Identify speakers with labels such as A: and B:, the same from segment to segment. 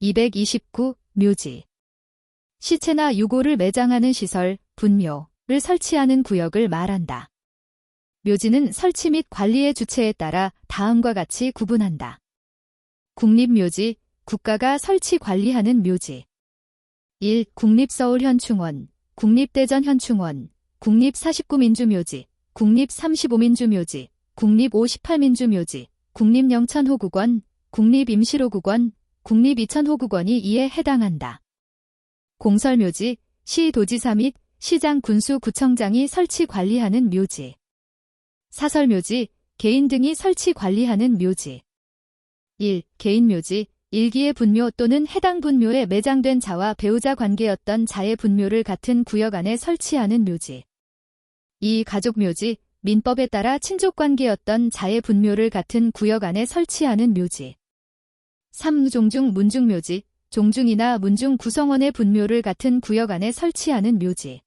A: 229. 묘지. 시체나 유골을 매장하는 시설, 분묘를 설치하는 구역을 말한다. 묘지는 설치 및 관리의 주체에 따라 다음과 같이 구분한다. 국립묘지, 국가가 설치 관리하는 묘지. 1. 국립서울현충원, 국립대전현충원, 국립49민주묘지, 국립35민주묘지, 국립58민주묘지, 국립영천호국원, 국립임실호국원, 국립 이천호국원이 이에 해당한다. 공설묘지, 시도지사 및 시장 군수 구청장이 설치 관리하는 묘지. 사설묘지, 개인 등이 설치 관리하는 묘지. 1. 개인묘지, 일기의 분묘 또는 해당 분묘에 매장된 자와 배우자 관계였던 자의 분묘를 같은 구역 안에 설치하는 묘지. 2. 가족묘지, 민법에 따라 친족관계였던 자의 분묘를 같은 구역 안에 설치하는 묘지. 3. 종중 문중묘지, 종중이나 문중 구성원의 분묘를 같은 구역 안에 설치하는 묘지.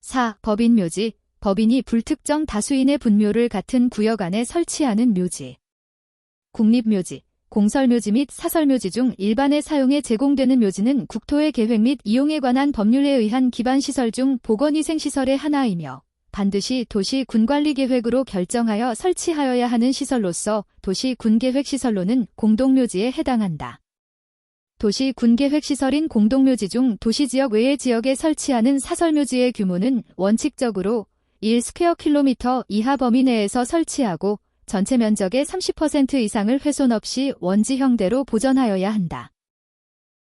A: 4. 법인묘지, 법인이 불특정 다수인의 분묘를 같은 구역 안에 설치하는 묘지. 국립묘지, 공설묘지 및 사설묘지 중 일반의 사용에 제공되는 묘지는 국토의 계획 및 이용에 관한 법률에 의한 기반시설 중 보건위생시설의 하나이며 반드시 도시 군관리계획으로 결정하여 설치하여야 하는 시설로서 도시 군계획시설로는 공동묘지에 해당한다. 도시 군계획시설인 공동묘지 중 도시지역 외의 지역에 설치하는 사설묘지의 규모는 원칙적으로 1스퀘어 킬로미터 이하 범위 내에서 설치하고 전체 면적의 30% 이상을 훼손 없이 원지 형대로 보전하여야 한다.